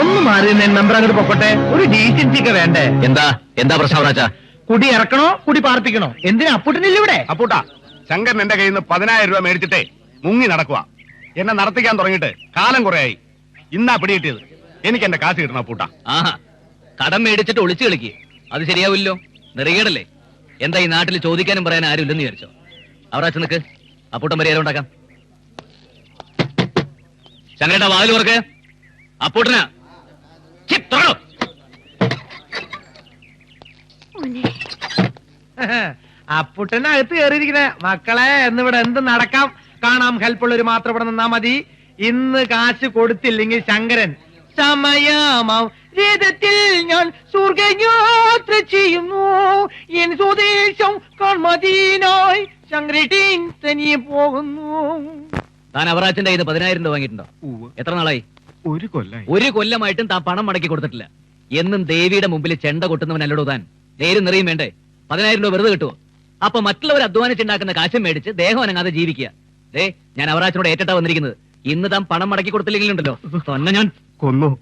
ഒന്ന് മാറി നമ്പർ അങ്ങോട്ട് പൊക്കട്ടെ. ഒരു ഡീസൻസി ഒക്കെ വേണ്ടേ? എന്താ? എന്താ പ്രശ്നം അവറാച്ച കുടി ഇറക്കണോ കുടി പാർപ്പിക്കണോ? എന്തിനാ അപ്പൂട്ടനില്ല ഇവിടെ? അപ്പൂട്ടാ ശങ്കരൻ എന്റെ കയ്യിൽ നിന്ന് പതിനായിരം രൂപ മേടിച്ചിട്ടേ മുങ്ങി നടക്കുക എന്നെ നടത്തിക്കാൻ തുടങ്ങിയിട്ട് കാലം കുറയായി. ഇന്നാ പിടികിട്ടിയത്. എനിക്ക് എന്റെ കാശ് കിട്ടണം അപ്പൂട്ടാ. ആഹാ കടം മേടിച്ചിട്ട് ഒളിച്ചു കളിക്ക്. അത് ശരിയാവില്ലോ. നിറയേടല്ലേ എന്താ ഈ നാട്ടിൽ ചോദിക്കാനും പറയാൻ ആരുമില്ലെന്ന് വിചാരിച്ചോ? അച്ഛൻ നിൽക്ക് അപ്പൂട്ടൻ പരിഹാരം ഉണ്ടാക്കാം. ശങ്കരേട്ടാ വാതിൽ തുറക്ക്. അപ്പൂട്ടനാ. ഛി, തുറന്നോ. അടുത്ത് കയറിയിരിക്കണേ. മക്കളെ എന്നിവിടെ എന്ത് നടക്കാം? കാണാം ഹെൽപ്പുള്ളവര് മാത്രം ഇവിടെ നിന്നാ മതി. ഇന്ന് കാശ് കൊടുത്തില്ലെങ്കിൽ ശങ്കരൻ സമയമാവും രഥത്തിൽ ഞാൻ സ്വർഗയാത്ര ചെയ്യുന്നു. എൻ സ്വദേശം കാൺമതിനായി ശങ്കരേട്ടീൻ തനിയെ പോകുന്നു. താൻ അവറാച്ചന്റെ കയ്യിൽ നിന്ന് പതിനായിരം രൂപ വാങ്ങിയിട്ടുണ്ടോ? എത്ര നാളായി? ഒരു കൊല്ലായി. ഒരു കൊല്ലമായിട്ടും താൻ പണം മടക്കി കൊടുത്തിട്ടില്ല. എന്നും ദേവിയുടെ മുമ്പിൽ ചെണ്ട കൊട്ടുന്നവനല്ലടോ താൻ? നേരും നിറയും വേണ്ടേ? പതിനായിരം രൂപ വെറുതെ കിട്ടുമോ അപ്പൊ മറ്റുള്ളവർ അധ്വാനിച്ചുണ്ടാക്കുന്ന കാശം മേടിച്ച് ദേഹം അനങ്ങാതെ ജീവിക്കുക. ദേ ഞാൻ അവറാച്ചനോട് ഏറ്റിട്ടാ വന്നിരിക്കുന്നത്. ഇന്ന് താൻ പണം മടക്കി കൊടുത്തില്ലെങ്കിലുണ്ടല്ലോ. തന്നെ ഞാൻ. കൊന്നോ.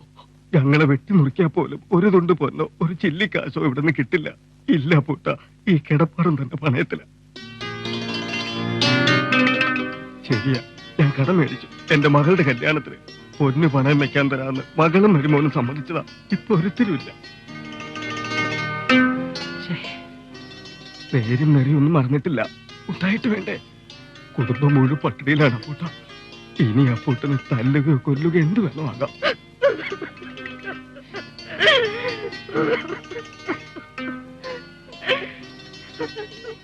ഞങ്ങളെ വെട്ടി നുറുക്കിയാൽ പോലും ഒരു തുണ്ട് പൊന്നോ ഒരു ചില്ലിക്കാശോ ഇവിടെ നിന്ന് കിട്ടില്ല. ഇല്ല പൂട്ട ഈ കിടപ്പാടും തന്നെ പണയത്തില. ശരിയാ ഞാൻ കടം മേടിച്ചു. എന്റെ മകളുടെ കല്യാണത്തിന് പൊന്നു പണയം വെക്കാൻ തരാന്ന് മകളും മരുമോനും സമ്മതിച്ചതാ. ഇപ്പൊ ഒരുത്തരുമില്ല. പേരും നെറിയും ഒന്നും മറന്നിട്ടില്ല. ഉണ്ടായിട്ട് വേണ്ടേ? കുടുംബം മുഴുവൻ പട്ടിണിയിലാണ് പൂട്ട ഇനി ആ പൂട്ടന് തല്ലുകയോ കൊല്ലുകയോ എന്ത് വേണമാകാം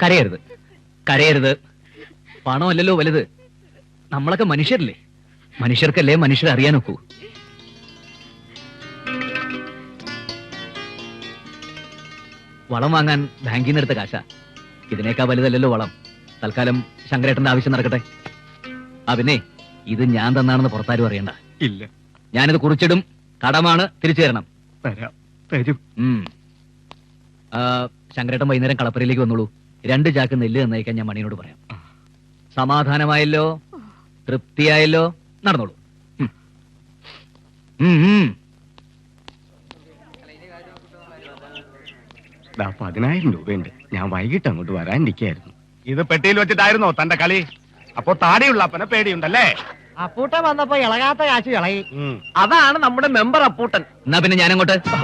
കരയരുത്. കരയരുത്. പണമല്ലല്ലോ വലുത്. നമ്മളൊക്കെ മനുഷ്യരല്ലേ? മനുഷ്യർക്കല്ലേ മനുഷ്യർ അറിയാൻ ഒക്കൂ വളം വാങ്ങാൻ ബാങ്കിൽ നിന്ന് എടുത്ത കാശ. ഇതിനേക്കാ വലുതല്ലല്ലോ വളം. തൽക്കാലം ശങ്കരേട്ടന്റെ ആവശ്യം നടക്കട്ടെ. ആ പിന്നെ ഇത് ഞാൻ തന്നാണെന്ന് പുറത്താരും അറിയണ്ട. ഇല്ല. ഞാനിത് കുറിച്ചിടും കടമാണ് തിരിച്ചു തരണം. തരാം. തരും. ഉം. ആ, ശങ്കരേട്ടൻ വൈകുന്നേരം കളപ്പുരയിലേക്ക് വന്നോളൂ. രണ്ട് ചാക്ക് നെല്ല് തന്നയക്കാൻ ഞാൻ മണിയോട് പറയാം. സമാധാനമായല്ലോ? തൃപ്തിയായല്ലോ? നടന്നോളൂ. ഉം. ഉം, ഉം. ദാ പതിനായിരം രൂപയുണ്ട്. ഞാൻ വൈകിട്ട് അങ്ങോട്ട് വരാനിരിക്കായിരുന്നു ഇത് പെട്ടിയിൽ വെച്ചിട്ടായിരുന്നോ തന്റെ കളി? അപ്പോ താടിയുള്ള അപ്പനെ പേടിയുണ്ടല്ലേ? അപ്പൂട്ടൻ വന്നപ്പോ ഇളകാത്ത കാശ് ഇളകി. അതാണ് നമ്മുടെ മെമ്പർ അപ്പൂട്ടൻ. എന്നാ പിന്നെ ഞാനങ്ങോട്ട്? ആ,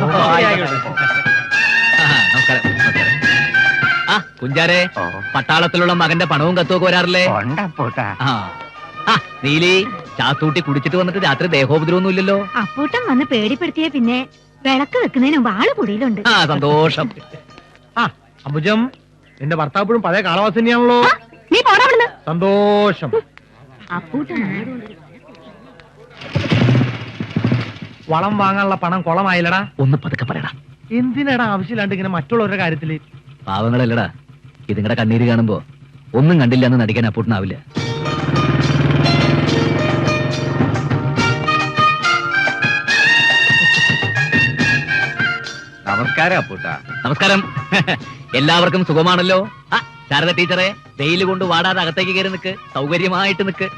നമസ്കാരം നമസ്കാരം. ആ കുഞ്ചാരെ. പട്ടാളത്തിലുള്ള മകന്റെ പണവും കത്തുമൊക്കെ വരാറില്ലേ? നീലി ചാത്തൂട്ടി കുടിച്ചിട്ട് വന്നിട്ട് രാത്രി ദേഹോപദ്രവൊന്നും ഇല്ലല്ലോ അപ്പൂട്ടൻ വന്ന് പേടിപ്പെടുത്തിയ പിന്നെ വിളക്ക് വെക്കുന്നതിന് മുമ്പ് ആൾ പൊടിയിലുണ്ട് ആ സന്തോഷം. ആ അമ്പുജം നിന്റെ ഭർത്താവ് പഴയ കാളവാസ് തന്നെയാണല്ലോ. നീ പോടാ അവിടുന്ന്. സന്തോഷം. അപ്പൂട്ടൻ വളം വാങ്ങാനുള്ള പണം കൊളമായില്ലടാ. ഒന്ന് പതുക്കെ പറയടാ. എന്തിനടാ ആവശ്യമില്ലാണ്ട് ഇങ്ങനെ മറ്റുള്ളവരുടെ കാര്യത്തിൽ? പാവങ്ങളല്ലടാ. ഇതിങ്ങടെ കണ്ണീര് കാണുമ്പോ ഒന്നും കണ്ടില്ല എന്ന് നടിക്കാൻ അപ്പൂട്ടനാവില്ല. നമസ്കാരം നമസ്കാരം. എല്ലാവർക്കും സുഖമാണല്ലോ? ആ ശാരദ ടീച്ചറെ വെയിൽ കൊണ്ട് വാടാതെ അകത്തേക്ക് കയറി നിൽക്ക് സൗകര്യമായിട്ട് നിൽക്ക്